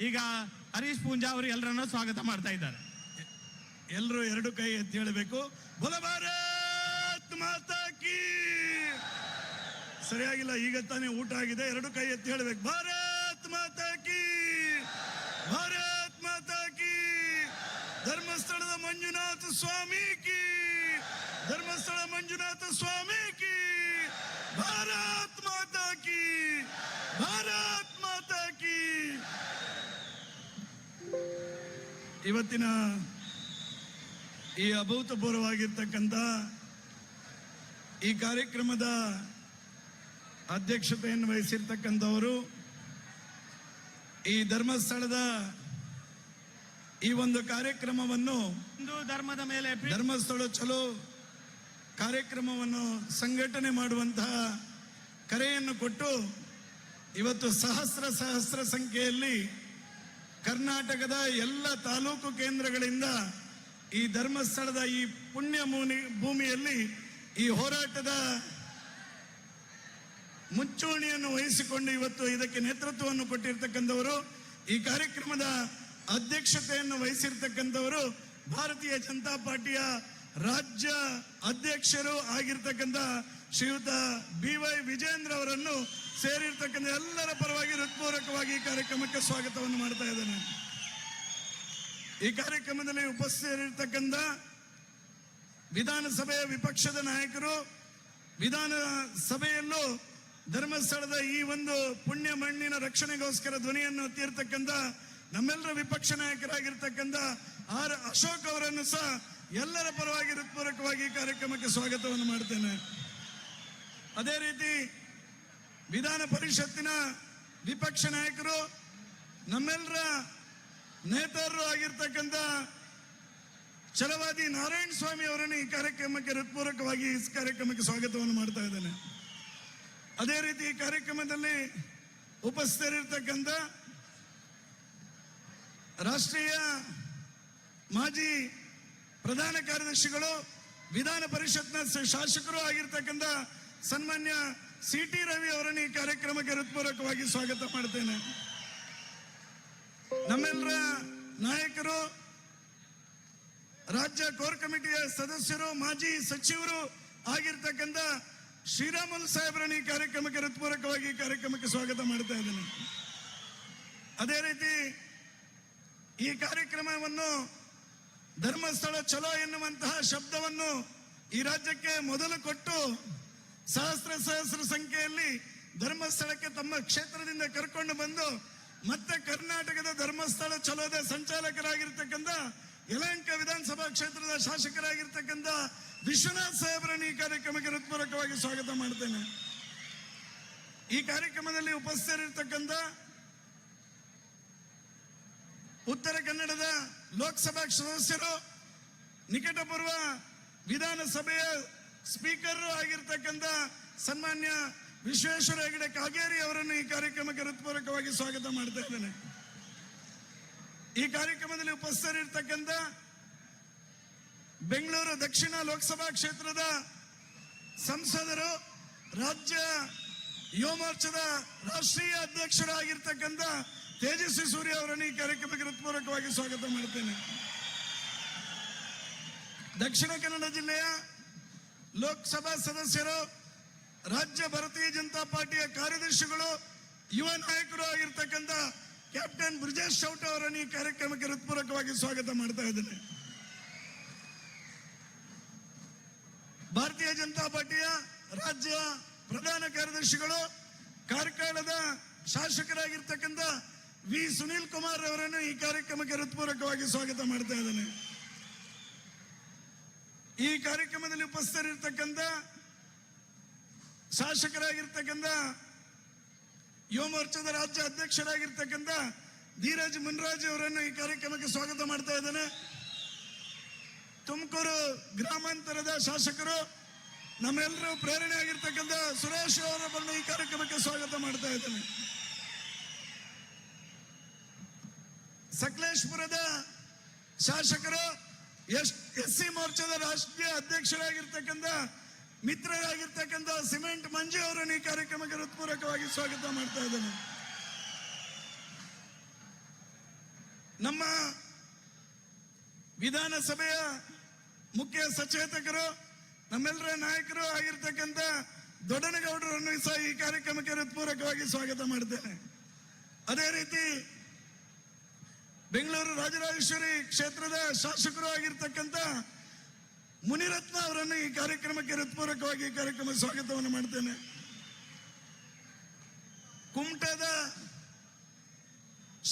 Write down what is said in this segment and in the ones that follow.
ಈಗ ಹರೀಶ್ ಪೂಂಜಾ ಅವರು ಎಲ್ಲರನ್ನ ಸ್ವಾಗತ ಮಾಡ್ತಾ ಇದ್ದಾರೆ. ಎಲ್ಲರೂ ಎರಡು ಕೈ ಎತ್ತಿ ಹೇಳಬೇಕು. ಭಾರತ್ ಮಾತಾ ಸರಿಯಾಗಿಲ್ಲ, ಈಗ ತಾನೇ ಊಟ ಆಗಿದೆ. ಎರಡು ಕೈ ಎತ್ತಿ ಹೇಳಬೇಕು. ಭಾರತ್ ಮಾತಾ ಕೀ! ಭಾರತ್ ಮಾತಾ ಕೀ! ಧರ್ಮಸ್ಥಳದ ಮಂಜುನಾಥ ಸ್ವಾಮಿ ಕೀ! ಧರ್ಮಸ್ಥಳ ಮಂಜುನಾಥ ಸ್ವಾಮಿ ಕೀ! ಭಾರತ್ ಮಾತಾ ಕೀ! ಇವತ್ತಿನ ಈ ಅಭೂತಪೂರ್ವವಾಗಿರ್ತಕ್ಕಂಥ ಈ ಕಾರ್ಯಕ್ರಮದ ಅಧ್ಯಕ್ಷತೆಯನ್ನು ವಹಿಸಿರ್ತಕ್ಕಂಥವರು ಈ ಧರ್ಮಸ್ಥಳದ ಈ ಒಂದು ಕಾರ್ಯಕ್ರಮವನ್ನು ಹಿಂದೂ ಧರ್ಮದ ಮೇಲೆ ಧರ್ಮಸ್ಥಳ ಚಲೋ ಕಾರ್ಯಕ್ರಮವನ್ನು ಸಂಘಟನೆ ಮಾಡುವಂತಹ ಕರೆಯನ್ನು ಕೊಟ್ಟು ಇವತ್ತು ಸಹಸ್ರ ಸಹಸ್ರ ಸಂಖ್ಯೆಯಲ್ಲಿ ಕರ್ನಾಟಕದ ಎಲ್ಲ ತಾಲೂಕು ಕೇಂದ್ರಗಳಿಂದ ಈ ಧರ್ಮಸ್ಥಳದ ಈ ಪುಣ್ಯ ಭೂಮಿಯಲ್ಲಿ ಈ ಹೋರಾಟದ ಮುಂಚೂಣಿಯನ್ನು ವಹಿಸಿಕೊಂಡು ಇವತ್ತು ಇದಕ್ಕೆ ನೇತೃತ್ವವನ್ನು ಕೊಟ್ಟಿರ್ತಕ್ಕಂಥವರು, ಈ ಕಾರ್ಯಕ್ರಮದ ಅಧ್ಯಕ್ಷತೆಯನ್ನು ವಹಿಸಿರ್ತಕ್ಕಂಥವರು ಭಾರತೀಯ ಜನತಾ ಪಾರ್ಟಿಯ ರಾಜ್ಯ ಅಧ್ಯಕ್ಷರು ಆಗಿರ್ತಕ್ಕಂಥ ಶ್ರೀಯುತ ಬಿ ವೈ ವಿಜೇಂದ್ರ ಅವರನ್ನು ಸೇರಿರ್ತಕ್ಕಂಥ ಎಲ್ಲರ ಪರವಾಗಿ ಹೃತ್ಪೂರ್ವಕವಾಗಿ ಈ ಕಾರ್ಯಕ್ರಮಕ್ಕೆ ಸ್ವಾಗತವನ್ನು ಮಾಡ್ತಾ ಇದ್ದೇನೆ. ಈ ಕಾರ್ಯಕ್ರಮದಲ್ಲಿ ಉಪಸ್ಥಿತರಿರ್ತಕ್ಕಂಥ ವಿಧಾನಸಭೆಯ ವಿಪಕ್ಷದ ನಾಯಕರು, ವಿಧಾನಸಭೆಯಲ್ಲೂ ಧರ್ಮಸ್ಥಳದ ಈ ಒಂದು ಪುಣ್ಯ ಮಣ್ಣಿನ ರಕ್ಷಣೆಗೋಸ್ಕರ ಧ್ವನಿಯನ್ನು ಹೊತ್ತಿರ್ತಕ್ಕಂಥ ನಮ್ಮೆಲ್ಲರ ವಿಪಕ್ಷ ನಾಯಕರಾಗಿರ್ತಕ್ಕಂಥ ಆರ್ ಅಶೋಕ್ ಅವರನ್ನು ಸಹ ಎಲ್ಲರ ಪರವಾಗಿ ಹೃತ್ಪೂರ್ವಕವಾಗಿ ಕಾರ್ಯಕ್ರಮಕ್ಕೆ ಸ್ವಾಗತವನ್ನು ಮಾಡ್ತೇನೆ. ಅದೇ ರೀತಿ ವಿಧಾನ ಪರಿಷತ್ತಿನ ವಿಪಕ್ಷ ನಾಯಕರು ನಮ್ಮೆಲ್ಲರ ನೇತಾರರು ಆಗಿರ್ತಕ್ಕಂಥ ಛಲವಾದಿ ನಾರಾಯಣ ಸ್ವಾಮಿ ಅವರನ್ನು ಈ ಕಾರ್ಯಕ್ರಮಕ್ಕೆ ಹೃತ್ಪೂರ್ವಕವಾಗಿ ಈ ಕಾರ್ಯಕ್ರಮಕ್ಕೆ ಸ್ವಾಗತವನ್ನು ಮಾಡ್ತಾ ಇದ್ದೇನೆ. ಅದೇ ರೀತಿ ಈ ಕಾರ್ಯಕ್ರಮದಲ್ಲಿ ಉಪಸ್ಥಿತರಿರ್ತಕ್ಕಂಥ ರಾಷ್ಟ್ರೀಯ ಮಾಜಿ ಪ್ರಧಾನ ಕಾರ್ಯದರ್ಶಿಗಳು, ವಿಧಾನ ಪರಿಷತ್ನ ಶಾಸಕರು ಆಗಿರ್ತಕ್ಕಂಥ ಸನ್ಮಾನ್ಯ ಸಿ ಟಿ ರವಿ ಅವರನ್ನು ಈ ಕಾರ್ಯಕ್ರಮಕ್ಕೆ ಹೃತ್ಪೂರ್ವಕವಾಗಿ ಸ್ವಾಗತ ಮಾಡ್ತೇನೆ ನಮ್ಮೆಲ್ಲರ ನಾಯಕರು, ರಾಜ್ಯ ಕೋರ್ ಕಮಿಟಿಯ ಸದಸ್ಯರು, ಮಾಜಿ ಸಚಿವರು ಆಗಿರ್ತಕ್ಕಂಥ ಶ್ರೀರಾಮುಲ್ ಸಾಹೇಬರನ್ನು ಈ ಕಾರ್ಯಕ್ರಮಕ್ಕೆ ಹೃತ್ಪೂರ್ವಕವಾಗಿ ಕಾರ್ಯಕ್ರಮಕ್ಕೆ ಸ್ವಾಗತ ಮಾಡ್ತಾ ಇದ್ದೇನೆ. ಅದೇ ರೀತಿ ಈ ಕಾರ್ಯಕ್ರಮವನ್ನು ಧರ್ಮಸ್ಥಳ ಚಲೋ ಎನ್ನುವಂತಹ ಶಬ್ದವನ್ನು ಈ ರಾಜ್ಯಕ್ಕೆ ಮೊದಲು ಕೊಟ್ಟು ಸಹಸ್ರ ಸಹಸ್ರ ಸಂಖ್ಯೆಯಲ್ಲಿ ಧರ್ಮಸ್ಥಳಕ್ಕೆ ತಮ್ಮ ಕ್ಷೇತ್ರದಿಂದ ಕರ್ಕೊಂಡು ಬಂದು ಮತ್ತೆ ಕರ್ನಾಟಕದ ಧರ್ಮಸ್ಥಳ ಚಲೋದ ಸಂಚಾಲಕರಾಗಿರ್ತಕ್ಕಂಥ ಯಲಹಂಕ ವಿಧಾನಸಭಾ ಕ್ಷೇತ್ರದ ಶಾಸಕರಾಗಿರ್ತಕ್ಕಂಥ ವಿಶ್ವನಾಥ್ ಸಾಹೇಬರನ್ನು ಈ ಕಾರ್ಯಕ್ರಮಕ್ಕೆ ಹೃತ್ಪೂರ್ವಕವಾಗಿ ಸ್ವಾಗತ ಮಾಡ್ತೇನೆ ಈ ಕಾರ್ಯಕ್ರಮದಲ್ಲಿ ಉಪಸ್ಥಿತರಿರ್ತಕ್ಕಂಥ ಉತ್ತರ ಕನ್ನಡದ ಲೋಕಸಭಾ ಸದಸ್ಯರು, ನಿಕಟಪೂರ್ವ ವಿಧಾನಸಭೆಯ ಸ್ಪೀಕರ್ ಆಗಿರ್ತಕ್ಕಂಥ ಸನ್ಮಾನ್ಯ ವಿಶ್ವೇಶ್ವರ ಹೆಗಡೆ ಕಾಗೇರಿ ಅವರನ್ನು ಈ ಕಾರ್ಯಕ್ರಮಕ್ಕೆ ಹೃತ್ಪೂರ್ವಕವಾಗಿ ಸ್ವಾಗತ ಮಾಡ್ತಾ ಇದ್ದೇನೆ. ಈ ಕಾರ್ಯಕ್ರಮದಲ್ಲಿ ಉಪಸ್ಥರಿರ್ತಕ್ಕಂಥ ಬೆಂಗಳೂರು ದಕ್ಷಿಣ ಲೋಕಸಭಾ ಕ್ಷೇತ್ರದ ಸಂಸದರು, ರಾಜ್ಯ ಯುವ ಮೋರ್ಚಾದ ರಾಷ್ಟ್ರೀಯ ಅಧ್ಯಕ್ಷರಾಗಿರ್ತಕ್ಕಂಥ ತೇಜಸ್ವಿ ಸೂರ್ಯ ಅವರನ್ನು ಈ ಕಾರ್ಯಕ್ರಮಕ್ಕೆ ಹೃತ್ಪೂರ್ವಕವಾಗಿ ಸ್ವಾಗತ ಮಾಡ್ತೇನೆ. ದಕ್ಷಿಣ ಕನ್ನಡ ಜಿಲ್ಲೆಯ ಲೋಕಸಭಾ ಸದಸ್ಯರು, ರಾಜ್ಯ ಭಾರತೀಯ ಜನತಾ ಪಾರ್ಟಿಯ ಕಾರ್ಯದರ್ಶಿಗಳು, ಯುವ ನಾಯಕರು ಆಗಿರ್ತಕ್ಕಂಥ ಕ್ಯಾಪ್ಟನ್ ಬ್ರಿಜೇಶ್ ಚೌಟ ಅವರನ್ನು ಈ ಕಾರ್ಯಕ್ರಮಕ್ಕೆ ಹೃತ್ಪೂರ್ವಕವಾಗಿ ಸ್ವಾಗತ ಮಾಡ್ತಾ ಇದ್ದೇನೆ. ಭಾರತೀಯ ಜನತಾ ಪಾರ್ಟಿಯ ರಾಜ್ಯ ಪ್ರಧಾನ ಕಾರ್ಯದರ್ಶಿಗಳು, ಕಾರ್ಕಳದ ಶಾಸಕರಾಗಿರ್ತಕ್ಕಂಥ ವಿ ಸುನೀಲ್ ಕುಮಾರ್ ಅವರನ್ನು ಈ ಕಾರ್ಯಕ್ರಮಕ್ಕೆ ಹೃತ್ಪೂರ್ವಕವಾಗಿ ಸ್ವಾಗತ ಮಾಡ್ತಾ ಇದ್ದೇನೆ. ಈ ಕಾರ್ಯಕ್ರಮದಲ್ಲಿ ಉಪಸ್ಥರಿರ್ತಕ್ಕಂಥ ಶಾಸಕರಾಗಿರ್ತಕ್ಕಂಥ, ಯುವ ಮೋರ್ಚಾದ ರಾಜ್ಯ ಅಧ್ಯಕ್ಷರಾಗಿರ್ತಕ್ಕಂಥ ಧೀರಜ್ ಮುನ್ರಾಜ್ ಅವರನ್ನು ಈ ಕಾರ್ಯಕ್ರಮಕ್ಕೆ ಸ್ವಾಗತ ಮಾಡ್ತಾ ಇದ್ದೇನೆ. ತುಮಕೂರು ಗ್ರಾಮಾಂತರದ ಶಾಸಕರು, ನಮ್ಮೆಲ್ಲರೂ ಪ್ರೇರಣೆ ಆಗಿರ್ತಕ್ಕಂಥ ಸುರೇಶ್ ಬಂದು ಈ ಕಾರ್ಯಕ್ರಮಕ್ಕೆ ಸ್ವಾಗತ ಮಾಡ್ತಾ ಇದ್ದೇನೆ. ಸಕಲೇಶ್ಪುರದ ಶಾಸಕರು ಎಸ್ ಎಸ್ ಸಿ ಮೋರ್ಚಾದ ರಾಷ್ಟ್ರೀಯ ಅಧ್ಯಕ್ಷರಾಗಿರ್ತಕ್ಕಂಥ ಮಿತ್ರರಾಗಿರ್ತಕ್ಕಂಥ ಸಿಮೆಂಟ್ ಮಂಜು ಅವರನ್ನು ಈ ಕಾರ್ಯಕ್ರಮಕ್ಕೆ ಹೃತ್ಪೂರ್ವಕವಾಗಿ ಸ್ವಾಗತ ಮಾಡ್ತಾ ಇದ್ದೇನೆ. ನಮ್ಮ ವಿಧಾನಸಭೆಯ ಮುಖ್ಯ ಸಚೇತಕರು, ನಮ್ಮೆಲ್ಲರ ನಾಯಕರು ಆಗಿರ್ತಕ್ಕಂಥ ದೊಡ್ಡನಗೌಡರನ್ನು ಸಹ ಈ ಕಾರ್ಯಕ್ರಮಕ್ಕೆ ಹೃತ್ಪೂರ್ವಕವಾಗಿ ಸ್ವಾಗತ ಮಾಡ್ತೇನೆ. ಅದೇ ರೀತಿ ಬೆಂಗಳೂರು ರಾಜರಾಜೇಶ್ವರಿ ಕ್ಷೇತ್ರದ ಶಾಸಕರು ಆಗಿರ್ತಕ್ಕಂಥ ಮುನಿರತ್ನ ಅವರನ್ನು ಈ ಕಾರ್ಯಕ್ರಮಕ್ಕೆ ಹೃತ್ಪೂರ್ವಕವಾಗಿ ಈ ಕಾರ್ಯಕ್ರಮ ಸ್ವಾಗತವನ್ನು ಮಾಡ್ತೇನೆ. ಕುಮಟದ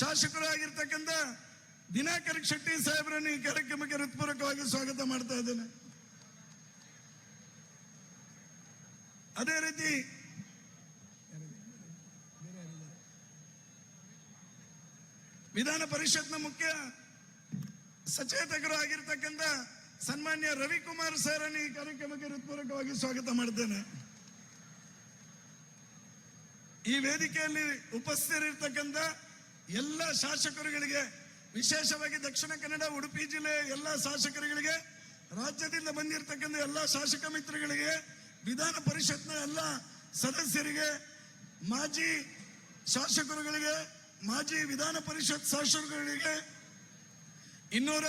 ಶಾಸಕರು ಆಗಿರ್ತಕ್ಕಂಥ ದಿನಾಕರ್ ಶೆಟ್ಟಿ ಸಾಹೇಬರನ್ನು ಈ ಕಾರ್ಯಕ್ರಮಕ್ಕೆ ಹೃತ್ಪೂರ್ವಕವಾಗಿ ಸ್ವಾಗತ ಮಾಡ್ತಾ ಇದ್ದೇನೆ. ಅದೇ ರೀತಿ ವಿಧಾನ ಪರಿಷತ್ನ ಮುಖ್ಯ ಸಚೇತಕರು ಆಗಿರ್ತಕ್ಕಂಥ ಸನ್ಮಾನ್ಯ ರವಿಕುಮಾರ್ ಸರ್ ಅನ್ನು ಈ ಕಾರ್ಯಕ್ರಮಕ್ಕೆ ಹೃತ್ಪೂರ್ವಕವಾಗಿ ಸ್ವಾಗತ ಮಾಡ್ತೇನೆ. ಈ ವೇದಿಕೆಯಲ್ಲಿ ಉಪಸ್ಥಿತರಿರ್ತಕ್ಕಂಥ ಎಲ್ಲ ಶಾಸಕರುಗಳಿಗೆ, ವಿಶೇಷವಾಗಿ ದಕ್ಷಿಣ ಕನ್ನಡ, ಉಡುಪಿ ಜಿಲ್ಲೆಯ ಎಲ್ಲ ಶಾಸಕರುಗಳಿಗೆ, ರಾಜ್ಯದಿಂದ ಬಂದಿರತಕ್ಕಂಥ ಎಲ್ಲ ಶಾಸಕ ಮಿತ್ರಗಳಿಗೆ, ವಿಧಾನ ಪರಿಷತ್ನ ಎಲ್ಲ ಸದಸ್ಯರಿಗೆ, ಮಾಜಿ ಶಾಸಕರುಗಳಿಗೆ ಮಾಜಿ ವಿಧಾನ ಪರಿಷತ್ ಶಾಸಕರುಗಳಿಗೆ ಇನ್ನೂರ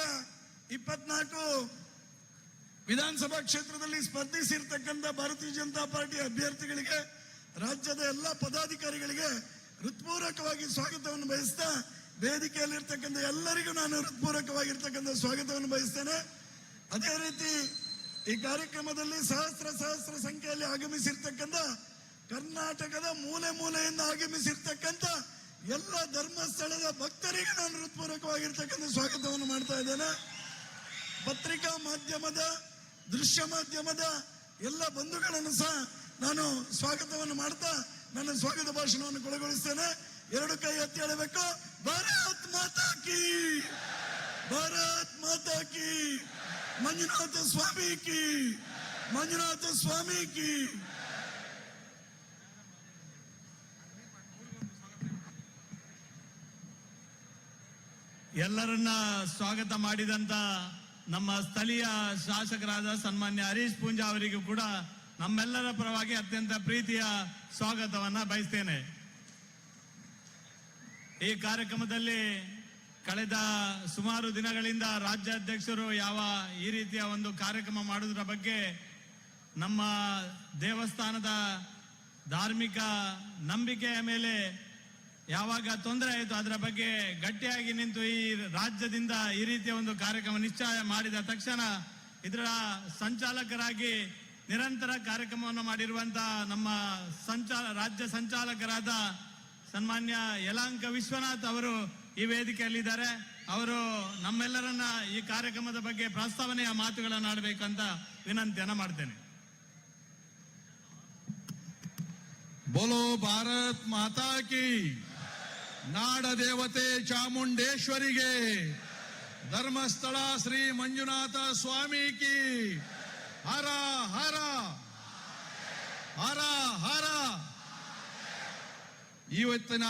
ಇಪ್ಪತ್ನಾಲ್ಕು ವಿಧಾನಸಭಾ ಕ್ಷೇತ್ರದಲ್ಲಿ ಸ್ಪರ್ಧಿಸಿರ್ತಕ್ಕಂಥ ಭಾರತೀಯ ಜನತಾ ಪಾರ್ಟಿ ಅಭ್ಯರ್ಥಿಗಳಿಗೆ, ರಾಜ್ಯದ ಎಲ್ಲ ಪದಾಧಿಕಾರಿಗಳಿಗೆ ಹೃತ್ಪೂರ್ವಕವಾಗಿ ಸ್ವಾಗತವನ್ನು ಬಯಸ್ತಾ ವೇದಿಕೆಯಲ್ಲಿರ್ತಕ್ಕಂಥ ಎಲ್ಲರಿಗೂ ನಾನು ಹೃತ್ಪೂರ್ವಕವಾಗಿರ್ತಕ್ಕಂಥ ಸ್ವಾಗತವನ್ನು ಬಯಸ್ತೇನೆ. ಅದೇ ರೀತಿ ಈ ಕಾರ್ಯಕ್ರಮದಲ್ಲಿ ಸಹಸ್ರ ಸಹಸ್ರ ಸಂಖ್ಯೆಯಲ್ಲಿ ಆಗಮಿಸಿರ್ತಕ್ಕಂಥ ಕರ್ನಾಟಕದ ಮೂಲೆ ಮೂಲೆಯಿಂದ ಆಗಮಿಸಿರ್ತಕ್ಕಂಥ ಎಲ್ಲ ಧರ್ಮಸ್ಥಳದ ಭಕ್ತರಿಗೆ ನಾನು ಹೃತ್ಪೂರ್ವಕವಾಗಿರ್ತಕ್ಕಂಥ ಸ್ವಾಗತವನ್ನು ಮಾಡ್ತಾ ಇದ್ದೇನೆ. ಪತ್ರಿಕಾ ಮಾಧ್ಯಮದ, ದೃಶ್ಯ ಮಾಧ್ಯಮದ ಎಲ್ಲ ಬಂಧುಗಳನ್ನು ಸಹ ನಾನು ಸ್ವಾಗತವನ್ನು ಮಾಡ್ತಾ ನನ್ನ ಸ್ವಾಗತ ಭಾಷಣವನ್ನು ಕೊಳಗೊಳಿಸ್ತೇನೆ ಎರಡು ಕೈ ಎತ್ತಿ ಹೇಳಬೇಕು. ಭಾರತ್ ಮಾತಾ ಕಿ! ಭಾರತ್ ಮಾತಾ ಕಿ! ಮಂಜುನಾಥ ಸ್ವಾಮಿ ಕಿ! ಮಂಜುನಾಥ ಸ್ವಾಮಿ ಕಿ! ಎಲ್ಲರನ್ನ ಸ್ವಾಗತ ಮಾಡಿದಂತ ನಮ್ಮ ಸ್ಥಳೀಯ ಶಾಸಕರಾದ ಸನ್ಮಾನ್ಯ ಹರೀಶ್ ಪೂಂಜಾ ಅವರಿಗೂ ಕೂಡ ನಮ್ಮೆಲ್ಲರ ಪರವಾಗಿ ಅತ್ಯಂತ ಪ್ರೀತಿಯ ಸ್ವಾಗತವನ್ನ ಬಯಸ್ತೇನೆ. ಈ ಕಾರ್ಯಕ್ರಮದಲ್ಲಿ ಕಳೆದ ಸುಮಾರು ದಿನಗಳಿಂದ ರಾಜ್ಯಾಧ್ಯಕ್ಷರು ಯಾವ ಈ ರೀತಿಯ ಒಂದು ಕಾರ್ಯಕ್ರಮ ಮಾಡುವುದರ ಬಗ್ಗೆ ನಮ್ಮ ದೇವಸ್ಥಾನದ ಧಾರ್ಮಿಕ ನಂಬಿಕೆಯ ಮೇಲೆ ಯಾವಾಗ ತೊಂದರೆ ಆಯಿತು ಅದರ ಬಗ್ಗೆ ಗಟ್ಟಿಯಾಗಿ ನಿಂತು ಈ ರಾಜ್ಯದಿಂದ ಈ ರೀತಿಯ ಒಂದು ಕಾರ್ಯಕ್ರಮ ನಿಶ್ಚಯ ಮಾಡಿದ ತಕ್ಷಣ ಇದರ ಸಂಚಾಲಕರಾಗಿ ನಿರಂತರ ಕಾರ್ಯಕ್ರಮವನ್ನು ಮಾಡಿರುವಂತಹ ನಮ್ಮ ಸಂಚಾ ರಾಜ್ಯ ಸಂಚಾಲಕರಾದ ಸನ್ಮಾನ್ಯ ಯಲಾಂಕ ವಿಶ್ವನಾಥ್ ಅವರು ಈ ವೇದಿಕೆಯಲ್ಲಿದ್ದಾರೆ. ಅವರು ನಮ್ಮೆಲ್ಲರನ್ನ ಈ ಕಾರ್ಯಕ್ರಮದ ಬಗ್ಗೆ ಪ್ರಸ್ತಾವನೆಯ ಮಾತುಗಳನ್ನು ಆಡಬೇಕಂತ ವಿನಂತಿಯನ್ನು ಮಾಡ್ತೇನೆ. ಬೋಲೋ ಭಾರತ್ ಮಾತಾ ಕಿ ನಾಡ ದೇವತೆ ಚಾಮುಂಡೇಶ್ವರಿಗೆ. ಧರ್ಮಸ್ಥಳ ಶ್ರೀ ಮಂಜುನಾಥ ಸ್ವಾಮಿ ಕಿ. ಹರ ಹರ. ಹರ ಹರ. ಇವತ್ತಿನ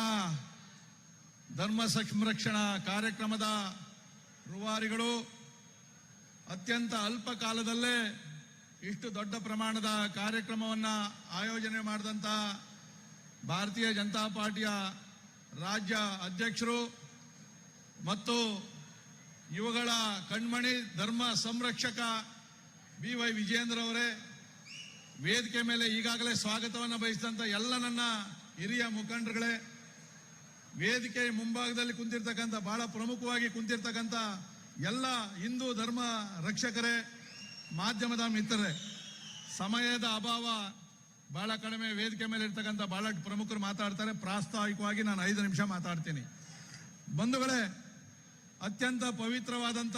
ಧರ್ಮ ಸಂರಕ್ಷಣಾ ಕಾರ್ಯಕ್ರಮದ ರೂವಾರಿಗಳು ಅತ್ಯಂತ ಅಲ್ಪ ಕಾಲದಲ್ಲೇ ಇಷ್ಟು ದೊಡ್ಡ ಪ್ರಮಾಣದ ಕಾರ್ಯಕ್ರಮವನ್ನ ಆಯೋಜನೆ ಮಾಡಿದಂತ ಭಾರತೀಯ ಜನತಾ ಪಾರ್ಟಿಯ ರಾಜ್ಯ ಅಧ್ಯಕ್ಷರು ಮತ್ತು ಇವುಗಳ ಕಣ್ಮಣಿ ಧರ್ಮ ಸಂರಕ್ಷಕ ಬಿ ವೈ ವಿಜೇಂದ್ರ ಅವರೇ, ವೇದಿಕೆ ಮೇಲೆ ಈಗಾಗಲೇ ಸ್ವಾಗತವನ್ನು ಬಯಸಿದಂತ ಎಲ್ಲ ನನ್ನ ಹಿರಿಯ ಮುಖಂಡರುಗಳೇ, ವೇದಿಕೆ ಮುಂಭಾಗದಲ್ಲಿ ಕುಂತಿರ್ತಕ್ಕಂಥ, ಬಹಳ ಪ್ರಮುಖವಾಗಿ ಕುಂತಿರ್ತಕ್ಕಂಥ ಎಲ್ಲ ಹಿಂದೂ ಧರ್ಮ ರಕ್ಷಕರೇ, ಮಾಧ್ಯಮದ ಮಿತ್ರರೇ, ಸಮಯದ ಅಭಾವ ಬಹಳ ಕಡಿಮೆ ವೇದಿಕೆ ಮೇಲೆ ಇರ್ತಕ್ಕಂಥ ಬಹಳ ಪ್ರಮುಖರು ಮಾತಾಡ್ತಾರೆ. ಪ್ರಾಸ್ತಾವಿಕವಾಗಿ ನಾನು ಐದು ನಿಮಿಷ ಮಾತಾಡ್ತೀನಿ. ಬಂಧುಗಳೇ, ಅತ್ಯಂತ ಪವಿತ್ರವಾದಂಥ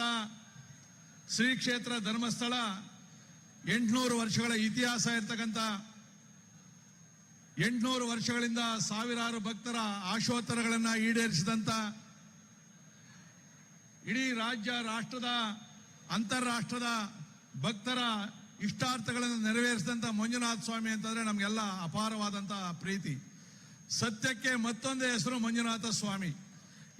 ಶ್ರೀ ಕ್ಷೇತ್ರ ಧರ್ಮಸ್ಥಳ ಎಂಟುನೂರು ವರ್ಷಗಳ ಇತಿಹಾಸ ಇರ್ತಕ್ಕಂಥ ಎಂಟುನೂರು ವರ್ಷಗಳಿಂದ ಸಾವಿರಾರು ಭಕ್ತರ ಆಶೋತ್ತರಗಳನ್ನು ಈಡೇರಿಸಿದಂತ ಇಡೀ ರಾಜ್ಯ, ರಾಷ್ಟ್ರದ, ಅಂತಾರಾಷ್ಟ್ರದ ಭಕ್ತರ ಇಷ್ಟಾರ್ಥಗಳನ್ನು ನೆರವೇರಿಸಿದಂತ ಮಂಜುನಾಥ ಸ್ವಾಮಿ ಅಂತಂದ್ರೆ ನಮಗೆಲ್ಲ ಅಪಾರವಾದಂತ ಪ್ರೀತಿ. ಸತ್ಯಕ್ಕೆ ಮತ್ತೊಂದು ಹೆಸರು ಮಂಜುನಾಥ ಸ್ವಾಮಿ.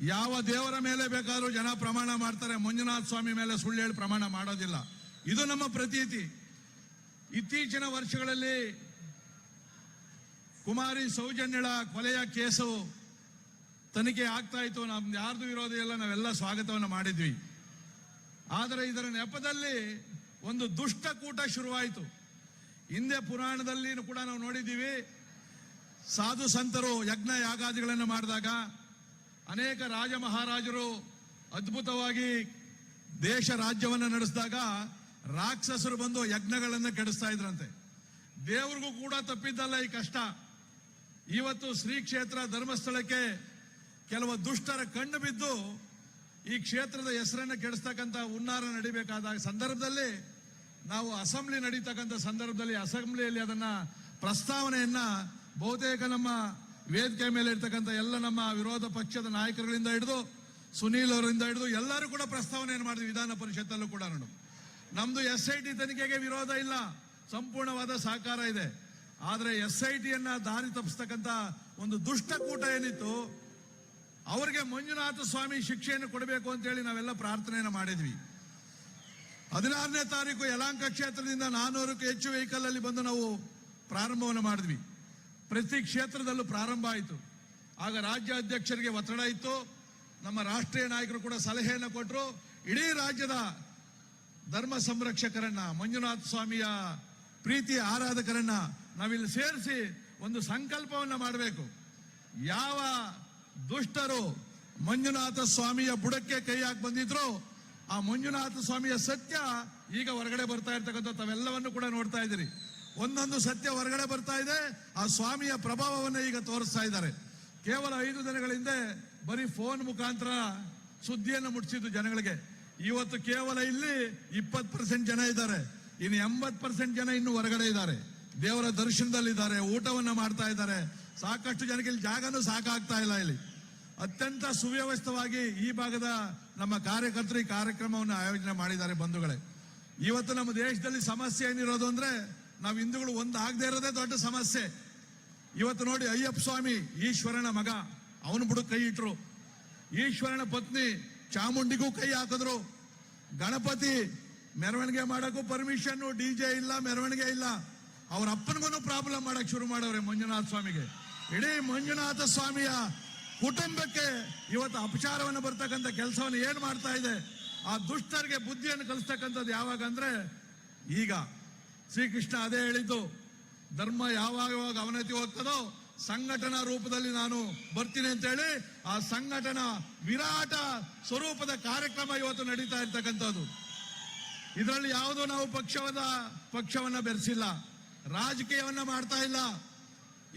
ಯಾವ ದೇವರ ಮೇಲೆ ಬೇಕಾದರೂ ಜನ ಪ್ರಮಾಣ ಮಾಡ್ತಾರೆ, ಮಂಜುನಾಥ ಸ್ವಾಮಿ ಮೇಲೆ ಸುಳ್ಳು ಹೇಳಿ ಪ್ರಮಾಣ ಮಾಡೋದಿಲ್ಲ. ಇದು ನಮ್ಮ ಪ್ರತೀತಿ. ಇತ್ತೀಚಿನ ವರ್ಷಗಳಲ್ಲಿ ಕುಮಾರಿ ಸೌಜನ್ಯಳ ಕೊಲೆಯ ಕೇಸು ತನಿಖೆ ಆಗ್ತಾ ಇತ್ತು. ನಮ್ದು ಯಾರ್ದು ವಿರೋಧ ಇಲ್ಲ, ನಾವೆಲ್ಲ ಸ್ವಾಗತವನ್ನು ಮಾಡಿದ್ವಿ. ಆದರೆ ಇದರ ನೆಪದಲ್ಲಿ ಒಂದು ದುಷ್ಟಕೂಟ ಶುರುವಾಯಿತು. ಹಿಂದೆ ಪುರಾಣದಲ್ಲಿ ಕೂಡ ನಾವು ನೋಡಿದ್ದೀವಿ, ಸಾಧು ಸಂತರು ಯಜ್ಞ ಯಾಗಾದಿಗಳನ್ನು ಮಾಡಿದಾಗ ಅನೇಕ ರಾಜ ಮಹಾರಾಜರು ಅದ್ಭುತವಾಗಿ ದೇಶ ರಾಜ್ಯವನ್ನು ನಡೆಸಿದಾಗ ರಾಕ್ಷಸರು ಬಂದು ಯಜ್ಞಗಳನ್ನು ಕೆಡಿಸ್ತಾ ಇದ್ರಂತೆ. ದೇವ್ರಿಗೂ ಕೂಡ ತಪ್ಪಿದ್ದಲ್ಲ ಈ ಕಷ್ಟ. ಇವತ್ತು ಶ್ರೀ ಕ್ಷೇತ್ರ ಧರ್ಮಸ್ಥಳಕ್ಕೆ ಕೆಲವು ದುಷ್ಟರ ಕಣ್ಣು ಬಿದ್ದು ಈ ಕ್ಷೇತ್ರದ ಹೆಸರನ್ನು ಕೆಡಿಸ್ತಕ್ಕಂಥ ಹುನ್ನಾರ ನಡಿಬೇಕಾದ ಸಂದರ್ಭದಲ್ಲಿ ನಾವು ಅಸೆಂಬ್ಲಿ ನಡೀತಕ್ಕಂಥ ಸಂದರ್ಭದಲ್ಲಿ ಅಸೆಂಬ್ಲಿಯಲ್ಲಿ ಅದನ್ನ ಪ್ರಸ್ತಾವನೆಯನ್ನ ಬಹುತೇಕ ನಮ್ಮ ವೇದಿಕೆ ಮೇಲೆ ಇರ್ತಕ್ಕಂಥ ಎಲ್ಲ ನಮ್ಮ ವಿರೋಧ ಪಕ್ಷದ ನಾಯಕರುಗಳಿಂದ ಹಿಡಿದು ಸುನೀಲ್ ಅವರಿಂದ ಹಿಡಿದು ಎಲ್ಲರೂ ಕೂಡ ಪ್ರಸ್ತಾವನೆಯನ್ನು ಮಾಡಿದ್ವಿ ವಿಧಾನ ಪರಿಷತ್ತಲ್ಲೂ ಕೂಡ ನಾನು. ನಮ್ದು ಎಸ್ ಐ ಟಿ ತನಿಖೆಗೆ ವಿರೋಧ ಇಲ್ಲ, ಸಂಪೂರ್ಣವಾದ ಸಹಕಾರ ಇದೆ. ಆದರೆ ಎಸ್ ಐ ಟಿಯನ್ನು ದಾರಿ ತಪ್ಪಿಸ್ತಕ್ಕಂಥ ಒಂದು ದುಷ್ಟಕೂಟ ಏನಿತ್ತು ಅವರಿಗೆ ಮಂಜುನಾಥ ಸ್ವಾಮಿ ಶಿಕ್ಷೆಯನ್ನು ಕೊಡಬೇಕು ಅಂತೇಳಿ ನಾವೆಲ್ಲ ಪ್ರಾರ್ಥನೆಯನ್ನು ಮಾಡಿದ್ವಿ. ಹದಿನಾರನೇ ತಾರೀಕು ಯಲಾಂಕ ಕ್ಷೇತ್ರದಿಂದ ನಾನೂರಕ್ಕೂ ಹೆಚ್ಚು ವೆಹಿಕಲ್ ಅಲ್ಲಿ ಬಂದು ನಾವು ಪ್ರಾರಂಭವನ್ನು ಮಾಡಿದ್ವಿ. ಪ್ರತಿ ಕ್ಷೇತ್ರದಲ್ಲೂ ಪ್ರಾರಂಭ ಆಯಿತು. ಆಗ ರಾಜ್ಯ ಅಧ್ಯಕ್ಷರಿಗೆ ಒತ್ತಡ ಇತ್ತು. ನಮ್ಮ ರಾಷ್ಟ್ರೀಯ ನಾಯಕರು ಕೂಡ ಸಲಹೆಯನ್ನು ಕೊಟ್ಟರು ಇಡೀ ರಾಜ್ಯದ ಧರ್ಮ ಸಂರಕ್ಷಕರನ್ನ, ಮಂಜುನಾಥ ಸ್ವಾಮಿಯ ಪ್ರೀತಿ ಆರಾಧಕರನ್ನ ನಾವಿಲ್ಲಿ ಸೇರಿಸಿ ಒಂದು ಸಂಕಲ್ಪವನ್ನು ಮಾಡಬೇಕು. ಯಾವ ದುಷ್ಟರು ಮಂಜುನಾಥ ಸ್ವಾಮಿಯ ಬುಡಕ್ಕೆ ಕೈ ಹಾಕಿ ಬಂದಿದ್ರು. ಆ ಮಂಜುನಾಥ ಸ್ವಾಮಿಯ ಸತ್ಯ ಈಗ ಹೊರಗಡೆ ಬರ್ತಾ ಇರ್ತಕ್ಕಂಥ ತಾವೆಲ್ಲವನ್ನು ಕೂಡ ನೋಡ್ತಾ ಇದ್ದೀರಿ. ಒಂದೊಂದು ಸತ್ಯ ಹೊರಗಡೆ ಬರ್ತಾ ಇದೆ. ಆ ಸ್ವಾಮಿಯ ಪ್ರಭಾವವನ್ನು ಈಗ ತೋರಿಸ್ತಾ ಇದ್ದಾರೆ. ಕೇವಲ ಐದು ದಿನಗಳ ಹಿಂದೆ ಬರೀ ಫೋನ್ ಮುಖಾಂತರ ಸುದ್ದಿಯನ್ನು ಮುಟ್ಟಿಸಿದ್ದು ಜನಗಳಿಗೆ. ಇವತ್ತು ಕೇವಲ ಇಲ್ಲಿ ಇಪ್ಪತ್ತು ಪರ್ಸೆಂಟ್ ಜನ ಇದ್ದಾರೆ. ಇನ್ನು ಎಂಬತ್ ಪರ್ಸೆಂಟ್ ಜನ ಇನ್ನು ಹೊರಗಡೆ ಇದ್ದಾರೆ. ದೇವರ ದರ್ಶನದಲ್ಲಿದ್ದಾರೆ, ಊಟವನ್ನ ಮಾಡ್ತಾ ಇದ್ದಾರೆ. ಸಾಕಷ್ಟು ಜನಕ್ಕೆ ಇಲ್ಲಿ ಜಾಗನೂ ಸಾಕಾಗ್ತಾ ಇಲ್ಲ ಇಲ್ಲಿ. ಅತ್ಯಂತ ಸುವ್ಯವಸ್ಥವಾಗಿ ಈ ಭಾಗದ ನಮ್ಮ ಕಾರ್ಯಕರ್ತರು ಈ ಕಾರ್ಯಕ್ರಮವನ್ನು ಆಯೋಜನೆ ಮಾಡಿದ್ದಾರೆ ಬಂಧುಗಳೇ. ಇವತ್ತು ನಮ್ಮ ದೇಶದಲ್ಲಿ ಸಮಸ್ಯೆ ಏನಿರೋದು ಅಂದ್ರೆ ನಾವು ಹಿಂದೂಗಳು ಒಂದು ಆಗದೆ ಇರೋದೇ ದೊಡ್ಡ ಸಮಸ್ಯೆ. ಇವತ್ತು ನೋಡಿ ಅಯ್ಯಪ್ಪ ಸ್ವಾಮಿ, ಈಶ್ವರನ ಮಗ, ಅವನು ಬಿಡು ಕೈ ಇಟ್ರು. ಈಶ್ವರನ ಪತ್ನಿ ಚಾಮುಂಡಿಗೂ ಕೈ ಹಾಕಿದ್ರು. ಗಣಪತಿ ಮೆರವಣಿಗೆ ಮಾಡಕ್ಕೂ ಪರ್ಮಿಷನ್ ಡಿಜೆ ಇಲ್ಲ, ಮೆರವಣಿಗೆ ಇಲ್ಲ. ಅವ್ರ ಅಪ್ಪನಿಗೂ ಪ್ರಾಬ್ಲಮ್ ಮಾಡಕ್ ಶುರು ಮಾಡವ್ರೆ ಮಂಜುನಾಥ ಸ್ವಾಮಿಗೆ. ಇಡೀ ಮಂಜುನಾಥ ಸ್ವಾಮಿಯ ಕುಟುಂಬಕ್ಕೆ ಇವತ್ತು ಅಪಚಾರವನ್ನು ಬರ್ತಕ್ಕಂಥ ಕೆಲಸವನ್ನು ಏನು ಮಾಡ್ತಾ ಇದೆ? ಆ ದುಷ್ಟರಿಗೆ ಬುದ್ಧಿಯನ್ನು ಕಲಿಸ್ತಕ್ಕಂಥದ್ದು ಯಾವಾಗ ಅಂದ್ರೆ ಈಗ. ಶ್ರೀಕೃಷ್ಣ ಅದೇ ಹೇಳಿದ್ದು, ಧರ್ಮ ಯಾವಾಗ ಯಾವಾಗ ಅವನತಿ ಹೋಗ್ತದೋ ಸಂಘಟನಾ ರೂಪದಲ್ಲಿ ನಾನು ಬರ್ತೀನಿ ಅಂತ ಹೇಳಿ ಆ ಸಂಘಟನಾ ವಿರಾಟ ಸ್ವರೂಪದ ಕಾರ್ಯಕ್ರಮ ಇವತ್ತು ನಡೀತಾ ಇರ್ತಕ್ಕಂಥದ್ದು. ಇದರಲ್ಲಿ ಯಾವುದೋ ನಾವು ಪಕ್ಷವದ, ಪಕ್ಷವನ್ನ ಬೆರೆಸಿಲ್ಲ. ರಾಜಕೀಯವನ್ನ ಮಾಡ್ತಾ ಇಲ್ಲ.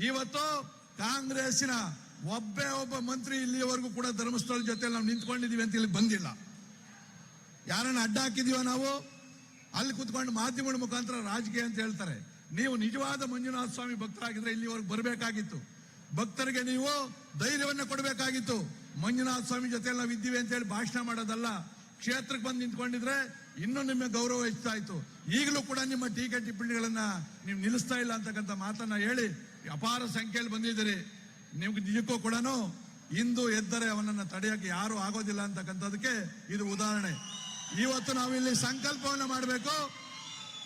ಇವತ್ತು ಕಾಂಗ್ರೆಸ್ಸಿನ ಒಬ್ಬೇ ಒಬ್ಬ ಮಂತ್ರಿ ಇಲ್ಲಿಯವರೆಗೂ ಕೂಡ ಧರ್ಮಸ್ಥಳ ಜೊತೆ ನಾವು ನಿಂತ್ಕೊಂಡಿದೀವಿ ಅಂತ ಇಲ್ಲಿ ಬಂದಿಲ್ಲ. ಯಾರನ್ನ ಅಡ್ಡ ಹಾಕಿದೀವ ನಾವು, ಅಲ್ಲಿ ಕುತ್ಕೊಂಡು ಮಾಧ್ಯಮಗಳ ಮುಖಾಂತರ ರಾಜಕೀಯ ಅಂತ ಹೇಳ್ತಾರೆ. ನೀವು ನಿಜವಾದ ಮಂಜುನಾಥ ಸ್ವಾಮಿ ಭಕ್ತರಾಗಿದ್ರೆ ಇಲ್ಲಿವರೆಗೂ ಬರಬೇಕಾಗಿತ್ತು. ಭಕ್ತರಿಗೆ ನೀವು ಧೈರ್ಯವನ್ನ ಕೊಡಬೇಕಾಗಿತ್ತು. ಮಂಜುನಾಥ ಸ್ವಾಮಿ ಜೊತೆ ನಾವು ಇದ್ದೀವಿ ಅಂತ ಹೇಳಿ ಭಾಷಣ ಮಾಡೋದಲ್ಲ. ಕ್ಷೇತ್ರಕ್ಕೆ ಬಂದು ನಿಂತ್ಕೊಂಡಿದ್ರೆ ಇನ್ನೂ ನಿಮ್ಮ ಗೌರವ ಹೆಚ್ಚುತ್ತಾ ಈಗಲೂ ಕೂಡ ನಿಮ್ಮ ಟೀಕೆ ಟಿಪ್ಪಣಿಗಳನ್ನ ನೀವು ನಿಲ್ಲಿಸ್ತಾ ಇಲ್ಲ ಅಂತಕ್ಕಂಥ ಮಾತನ್ನ ಹೇಳಿ ಅಪಾರ ಸಂಖ್ಯೆಯಲ್ಲಿ ಬಂದಿದ್ದೀರಿ. ನಿಮ್ಗೆ ನಿಜಕ್ಕೂ ಕೂಡ ಇಂದು ಎದ್ದರೆ ಅವನನ್ನು ತಡೆಯಕ್ಕೆ ಯಾರು ಆಗೋದಿಲ್ಲ ಅಂತಕ್ಕಂಥದಕ್ಕೆ ಇದು ಉದಾಹರಣೆ. ಇವತ್ತು ನಾವು ಇಲ್ಲಿ ಸಂಕಲ್ಪವನ್ನು ಮಾಡಬೇಕು.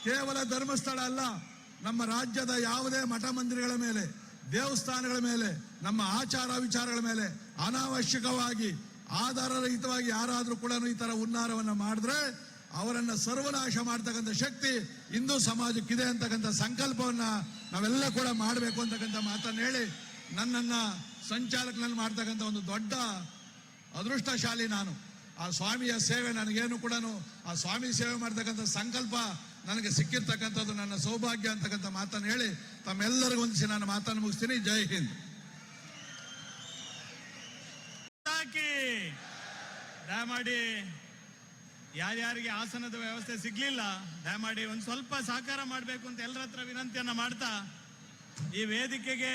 ಕೇವಲ ಧರ್ಮಸ್ಥಳ ಅಲ್ಲ, ನಮ್ಮ ರಾಜ್ಯದ ಯಾವುದೇ ಮಠ ಮಂದಿರಗಳ ಮೇಲೆ, ದೇವಸ್ಥಾನಗಳ ಮೇಲೆ, ನಮ್ಮ ಆಚಾರ ವಿಚಾರಗಳ ಮೇಲೆ ಅನಾವಶ್ಯಕವಾಗಿ, ಆಧಾರರಹಿತವಾಗಿ ಯಾರಾದರೂ ಕೂಡ ಈ ತರ ಉನ್ನಾರವನ್ನು ಮಾಡಿದ್ರೆ ಅವರನ್ನ ಸರ್ವನಾಶ ಮಾಡ್ತಕ್ಕಂಥ ಶಕ್ತಿ ಹಿಂದೂ ಸಮಾಜಕ್ಕಿದೆ ಅಂತಕ್ಕಂಥ ಸಂಕಲ್ಪವನ್ನ ನಾವೆಲ್ಲ ಕೂಡ ಮಾಡಬೇಕು ಅಂತಕ್ಕಂಥ ಮಾತನ್ನು ಹೇಳಿ ನನ್ನನ್ನ ಸಂಚಾಲಕನಲ್ಲಿ ಮಾಡ್ತಕ್ಕಂಥ ಒಂದು ದೊಡ್ಡ ಅದೃಷ್ಟಶಾಲಿ ನಾನು. ಆ ಸ್ವಾಮಿಯ ಸೇವೆ ನನಗೇನು ಕೂಡ ಆ ಸ್ವಾಮಿ ಸೇವೆ ಮಾಡ್ತಕ್ಕಂಥ ಸಂಕಲ್ಪ ನನಗೆ ಸಿಕ್ಕಿರ್ತಕ್ಕಂಥದ್ದು ನನ್ನ ಸೌಭಾಗ್ಯ ಅಂತಕ್ಕಂಥ ಮಾತನ್ನು ಹೇಳಿ ತಮ್ಮೆಲ್ಲರಿಗೂ ಹೊಂದಿಸಿ ನಾನು ಮಾತನ್ನು ಮುಗಿಸ್ತೀನಿ. ಜೈ ಹಿಂದ್. ದಯಮಾಡಿ ಯಾರ್ಯಾರಿಗೆ ಆಸನದ ವ್ಯವಸ್ಥೆ ಸಿಗ್ಲಿಲ್ಲ, ದಯಮಾಡಿ ಒಂದ್ ಸ್ವಲ್ಪ ಸಹಕಾರ ಮಾಡಬೇಕು ಅಂತ ಎಲ್ಲರ ಹತ್ರ ವಿನಂತಿಯನ್ನ ಮಾಡ್ತಾ ಈ ವೇದಿಕೆಗೆ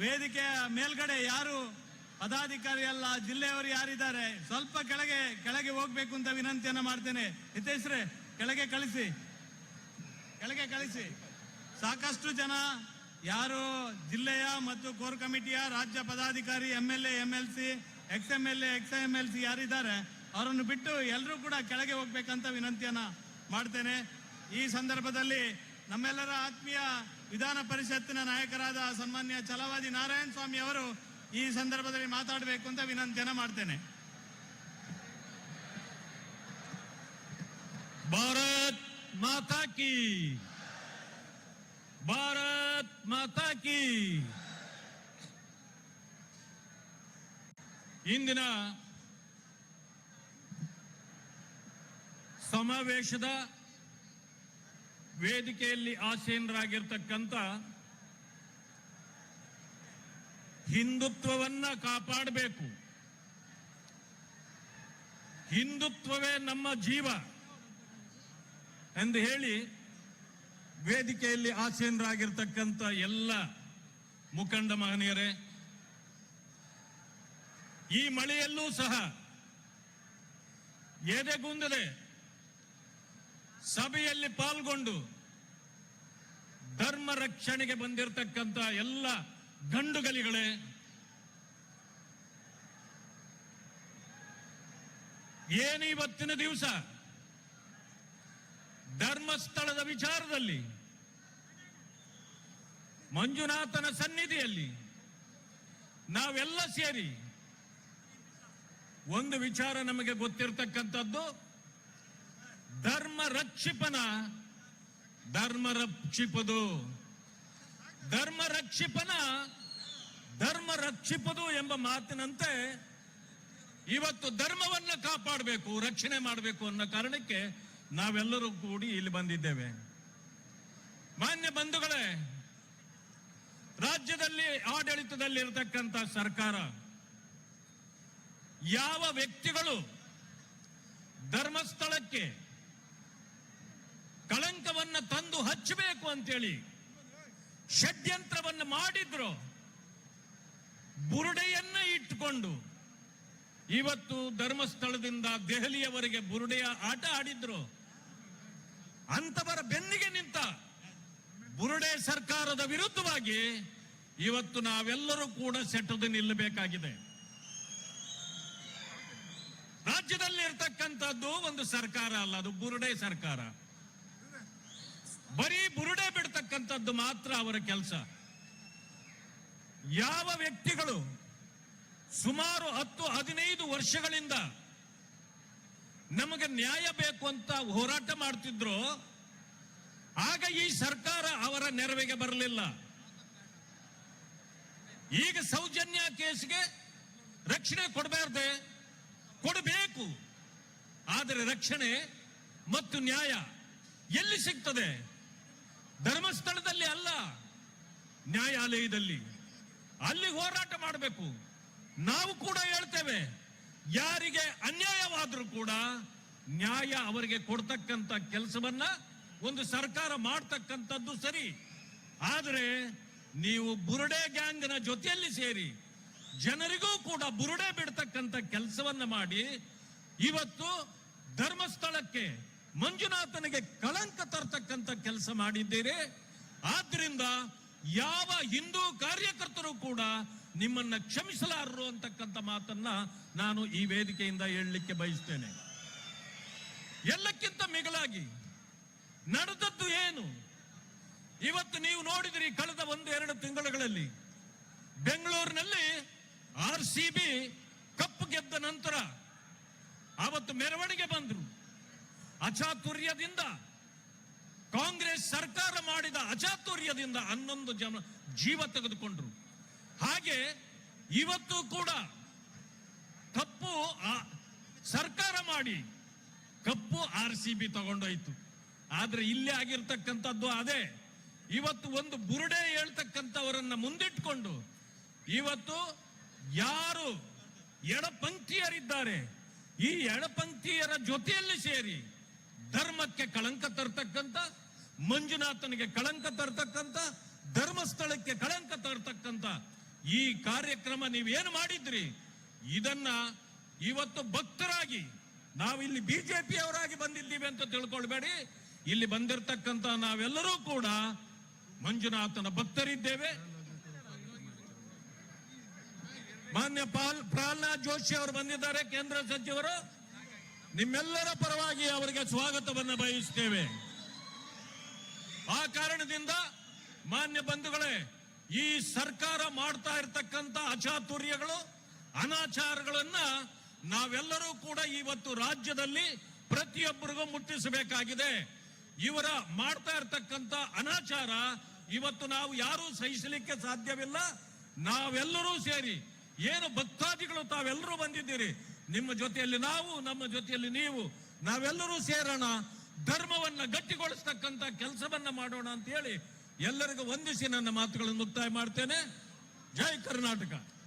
ವೇದಿಕೆಯ ಮೇಲ್ಗಡೆ ಯಾರು ಪದಾಧಿಕಾರಿ ಅಲ್ಲ, ಜಿಲ್ಲೆಯವರು ಯಾರಿದ್ದಾರೆ? ಸ್ವಲ್ಪ ಕೆಳಗೆ ಕೆಳಗೆ ಹೋಗ್ಬೇಕು ಅಂತ ವಿನಂತಿಯನ್ನ ಮಾಡ್ತೇನೆ. ಹಿತೇಶ್ರೆ ಕೆಳಗೆ ಕಳಿಸಿ. ಕೆಳಗೆ ಕಳಿಸಿ. ಸಾಕಷ್ಟು ಜನ ಯಾರು ಜಿಲ್ಲೆಯ ಮತ್ತು ಕೋರ್ ಕಮಿಟಿಯ ರಾಜ್ಯ ಪದಾಧಿಕಾರಿ M L A M L C ex M L A ex M L C ಯಾರಿದ್ದಾರೆ, ಅವರನ್ನು ಬಿಟ್ಟು ಎಲ್ಲರೂ ಕೂಡ ಕೆಳಗೆ ಹೋಗ್ಬೇಕಂತ ವಿನಂತಿಯನ್ನ ಮಾಡ್ತೇನೆ. ಈ ಸಂದರ್ಭದಲ್ಲಿ ನಮ್ಮೆಲ್ಲರ ಆತ್ಮೀಯ ವಿಧಾನ ಪರಿಷತ್ತಿನ ನಾಯಕರಾದ ಸನ್ಮಾನ್ಯ ಚಲವಾದಿ ನಾರಾಯಣ ಸ್ವಾಮಿ ಅವರು ಈ ಸಂದರ್ಭದಲ್ಲಿ ಮಾತಾಡಬೇಕು ಅಂತ ವಿನಂತಿಯನ್ನು ಮಾಡ್ತೇನೆ. ಭಾರತ್ ಮಾತಾ ಕಿ, ಭಾರತ್ ಮಾತಾ ಕಿ. ಇಂದಿನ ಸಮಾವೇಶದ ವೇದಿಕೆಯಲ್ಲಿ ಆಸೀನರಾಗಿರ್ತಕ್ಕಂಥ ಹಿಂದುತ್ವವನ್ನ ಕಾಪಾಡಬೇಕು. ಹಿಂದುತ್ವವೇ ನಮ್ಮ ಜೀವ ಎಂದು ಹೇಳಿ ವೇದಿಕೆಯಲ್ಲಿ ಆಸೀನರಾಗಿರ್ತಕ್ಕಂಥ ಎಲ್ಲ ಮುಖಂಡ ಮಹನೀಯರೇ, ಈ ಮಳೆಯಲ್ಲೂ ಸಹ ಎದೆಗುಂದದೆ. ಸಭೆಯಲ್ಲಿ ಪಾಲ್ಗೊಂಡು ಧರ್ಮ ರಕ್ಷಣೆಗೆ ಬಂದಿರತಕ್ಕಂಥ ಎಲ್ಲ ಗಂಡುಗಲಿಗಳೇ, ಏನು ಇವತ್ತಿನ ದಿವಸ, ಧರ್ಮಸ್ಥಳದ ವಿಚಾರದಲ್ಲಿ, ಮಂಜುನಾಥನ ಸನ್ನಿಧಿಯಲ್ಲಿ ನಾವೆಲ್ಲ ಸೇರಿ ಒಂದು ವಿಚಾರ ನಮಗೆ ಗೊತ್ತಿರತಕ್ಕಂಥದ್ದು ಧರ್ಮ ರಕ್ಷಿಪನ. ಧರ್ಮ ರಕ್ಷಿಪದು. ಧರ್ಮ ರಕ್ಷಿಪನ, ಧರ್ಮ ರಕ್ಷಿಪದು ಎಂಬ ಮಾತಿನಂತೆ ಇವತ್ತು ಧರ್ಮವನ್ನು ಕಾಪಾಡಬೇಕು, ರಕ್ಷಣೆ ಮಾಡಬೇಕು ಅನ್ನೋ ಕಾರಣಕ್ಕೆ ನಾವೆಲ್ಲರೂ ಕೂಡಿ ಇಲ್ಲಿ ಬಂದಿದ್ದೇವೆ. ಮಾನ್ಯ ಬಂಧುಗಳೇ, ರಾಜ್ಯದಲ್ಲಿ ಆಡಳಿತದಲ್ಲಿ ಇರತಕ್ಕಂತ ಸರ್ಕಾರ, ಯಾವ ವ್ಯಕ್ತಿಗಳು ಧರ್ಮಸ್ಥಳಕ್ಕೆ ಕಳಂಕವನ್ನ ತಂದು ಹಚ್ಚಬೇಕು ಅಂತೇಳಿ ಷಡ್ಯಂತ್ರವನ್ನು ಮಾಡಿದ್ರು. ಬುರುಡೆಯನ್ನ ಇಟ್ಟುಕೊಂಡು ಇವತ್ತು ಧರ್ಮಸ್ಥಳದಿಂದ ದೆಹಲಿಯವರೆಗೆ ಬುರುಡೆಯ ಆಟ ಆಡಿದ್ರು. ಅಂತವರ ಬೆನ್ನಿಗೆ ನಿಂತ ಬುರುಡೆ ಸರ್ಕಾರದ ವಿರುದ್ಧವಾಗಿ ಇವತ್ತು ನಾವೆಲ್ಲರೂ ಕೂಡ ಸೆಟ್ಟದು ನಿಲ್ಲಬೇಕಾಗಿದೆ. ರಾಜ್ಯದಲ್ಲಿ ಇರ್ತಕ್ಕಂಥದ್ದು ಒಂದು ಸರ್ಕಾರ ಅಲ್ಲ, ಅದು ಬುರುಡೆ ಸರ್ಕಾರ. ಬರೀ ಬುರುಡೆ ಬಿಡ್ತಕ್ಕಂಥದ್ದು ಮಾತ್ರ ಅವರ ಕೆಲಸ. ಯಾವ ವ್ಯಕ್ತಿಗಳು ಸುಮಾರು ಹತ್ತು, ಹದಿನೈದು ವರ್ಷಗಳಿಂದ ನಮಗೆ ನ್ಯಾಯ ಬೇಕು ಅಂತ ಹೋರಾಟ ಮಾಡ್ತಿದ್ರು, ಆಗ ಈ ಸರ್ಕಾರ ಅವರ ನೆರವಿಗೆ ಬರಲಿಲ್ಲ. ಈಗ ಸೌಜನ್ಯ ಕೇಸ್ಗೆ ರಕ್ಷಣೆ ಕೊಡಬಾರ್ದೆ, ಕೊಡಬೇಕು. ಆದರೆ ರಕ್ಷಣೆ ಮತ್ತು ನ್ಯಾಯ ಎಲ್ಲಿ ಸಿಗ್ತದೆ? ಧರ್ಮಸ್ಥಳದಲ್ಲಿ ಅಲ್ಲ, ನ್ಯಾಯಾಲಯದಲ್ಲಿ. ಅಲ್ಲಿ ಹೋರಾಟ ಮಾಡಬೇಕು. ನಾವು ಕೂಡ ಹೇಳ್ತೇವೆ, ಯಾರಿಗೆ ಅನ್ಯಾಯವಾದರೂ ಕೂಡ ನ್ಯಾಯ ಅವರಿಗೆ ಕೊಡ್ತಕ್ಕಂಥ ಕೆಲಸವನ್ನ ಒಂದು ಸರ್ಕಾರ ಮಾಡ್ತಕ್ಕಂಥದ್ದು ಸರಿ. ಆದರೆ ನೀವು ಬುರುಡೆ ಗ್ಯಾಂಗ್ನ ಜೊತೆಯಲ್ಲಿ ಸೇರಿ ಜನರಿಗೂ ಕೂಡ ಬುರುಡೆ ಬಿಡ್ತಕ್ಕಂಥ ಕೆಲಸವನ್ನ ಮಾಡಿ ಇವತ್ತು ಧರ್ಮಸ್ಥಳಕ್ಕೆ ಮಂಜುನಾಥನಿಗೆ ಕಳಂಕ ತರ್ತಕ್ಕಂಥ ಕೆಲಸ ಮಾಡಿದ್ದೀರಿ. ಆದ್ರಿಂದ ಯಾವ ಹಿಂದೂ ಕಾರ್ಯಕರ್ತರು ಕೂಡ ನಿಮ್ಮನ್ನ ಕ್ಷಮಿಸಲಾರರು ಅಂತಕ್ಕಂಥ ಮಾತನ್ನ ನಾನು ಈ ವೇದಿಕೆಯಿಂದ ಹೇಳಲಿಕ್ಕೆ ಬಯಸ್ತೇನೆ. ಎಲ್ಲಕ್ಕಿಂತ ಮಿಗಿಲಾಗಿ ನಡೆದದ್ದು ಏನು? ಇವತ್ತು ನೀವು ನೋಡಿದ್ರಿ ಕಳೆದ ಒಂದು ಎರಡು ತಿಂಗಳುಗಳಲ್ಲಿ ಬೆಂಗಳೂರಿನಲ್ಲಿ ಆರ್ ಸಿ ಬಿ ಕಪ್ ಗೆದ್ದ ನಂತರ ಅವತ್ತು ಮೆರವಣಿಗೆ ಬಂದ್ರು. ಅಚಾತುರ್ಯದಿಂದ ಕಾಂಗ್ರೆಸ್ ಸರ್ಕಾರ ಮಾಡಿದ ಅಚಾತುರ್ಯದಿಂದ ಹನ್ನೊಂದು ಜನ ಜೀವ ತೆಗೆದುಕೊಂಡ್ರು. ಹಾಗೆ ಇವತ್ತು ಕೂಡ ಕಪ್ಪು ಸರ್ಕಾರ ಮಾಡಿ ಕಪ್ಪು ಆರ್ ಸಿ ಬಿ ತಗೊಂಡೋಯ್ತು. ಆದ್ರೆ ಇಲ್ಲಿ ಆಗಿರ್ತಕ್ಕಂಥದ್ದು ಅದೇ. ಇವತ್ತು ಒಂದು ಬುರುಡೆ ಹೇಳ್ತಕ್ಕಂಥವರನ್ನ ಮುಂದಿಟ್ಕೊಂಡು ಇವತ್ತು ಯಾರು ಎಡಪಂಕ್ತಿಯರಿದ್ದಾರೆ ಈ ಎಡಪಂಕ್ತಿಯರ ಜೊತೆಯಲ್ಲಿ ಸೇರಿ ಧರ್ಮಕ್ಕೆ ಕಳಂಕ ತರ್ತಕ್ಕಂಥ, ಮಂಜುನಾಥನಿಗೆ ಕಳಂಕ ತರ್ತಕ್ಕಂಥ, ಧರ್ಮಸ್ಥಳಕ್ಕೆ ಕಳಂಕ ತರ್ತಕ್ಕಂಥ ಈ ಕಾರ್ಯಕ್ರಮ ನೀವೇನು ಮಾಡಿದ್ರಿ? ಇದನ್ನ ಇವತ್ತು ಭಕ್ತರಾಗಿ, ನಾವು ಇಲ್ಲಿ ಬಿಜೆಪಿ ಅವರಾಗಿ ಬಂದಿದ್ದೀವಿ ಅಂತ ತಿಳ್ಕೊಳ್ಬೇಡಿ. ಇಲ್ಲಿ ಬಂದಿರತಕ್ಕಂತ ನಾವೆಲ್ಲರೂ ಕೂಡ ಮಂಜುನಾಥನ ಭಕ್ತರಿದ್ದೇವೆ. ಮಾನ್ಯ ಪಾಲ್ ಪ್ರಹ್ಲಾದ್ ಜೋಶಿ ಅವರು ಬಂದಿದ್ದಾರೆ, ಕೇಂದ್ರ ಸಚಿವರು. ನಿಮ್ಮೆಲ್ಲರ ಪರವಾಗಿ ಅವರಿಗೆ ಸ್ವಾಗತವನ್ನು ಬಯಸ್ತೇವೆ ಆ ಕಾರಣದಿಂದ ಮಾನ್ಯ ಬಂಧುಗಳೇ, ಈ ಸರ್ಕಾರ ಮಾಡ್ತಾ ಇರತಕ್ಕಂತ ಅಚಾತುರ್ಯಗಳು, ಅನಾಚಾರಗಳನ್ನ ನಾವೆಲ್ಲರೂ ಕೂಡ ಇವತ್ತು ರಾಜ್ಯದಲ್ಲಿ ಪ್ರತಿಯೊಬ್ಬರಿಗೂ ಮುಟ್ಟಿಸಬೇಕಾಗಿದೆ. ಇವರ ಮಾಡ್ತಾ ಇರತಕ್ಕಂತ ಅನಾಚಾರ ಇವತ್ತು ನಾವು ಯಾರೂ ಸಹಿಸಲಿಕ್ಕೆ ಸಾಧ್ಯವಿಲ್ಲ. ನಾವೆಲ್ಲರೂ ಸೇರಿ, ಏನು ಭಕ್ತಾದಿಗಳು ತಾವೆಲ್ಲರೂ ಬಂದಿದ್ದೀರಿ ನಿಮ್ಮ ಜೊತೆಯಲ್ಲಿ ನಾವು, ನಮ್ಮ ಜೊತೆಯಲ್ಲಿ ನೀವು. ನಾವೆಲ್ಲರೂ ಸೇರೋಣ. ಧರ್ಮವನ್ನ ಗಟ್ಟಿಗೊಳಿಸ್ತಕ್ಕಂಥ ಕೆಲಸವನ್ನ ಮಾಡೋಣ ಅಂತ ಹೇಳಿ ಎಲ್ಲರಿಗೂ ವಂದಿಸಿ ನನ್ನ ಮಾತುಗಳನ್ನು ಮುಕ್ತಾಯ ಮಾಡ್ತೇನೆ. ಜೈ ಕರ್ನಾಟಕ.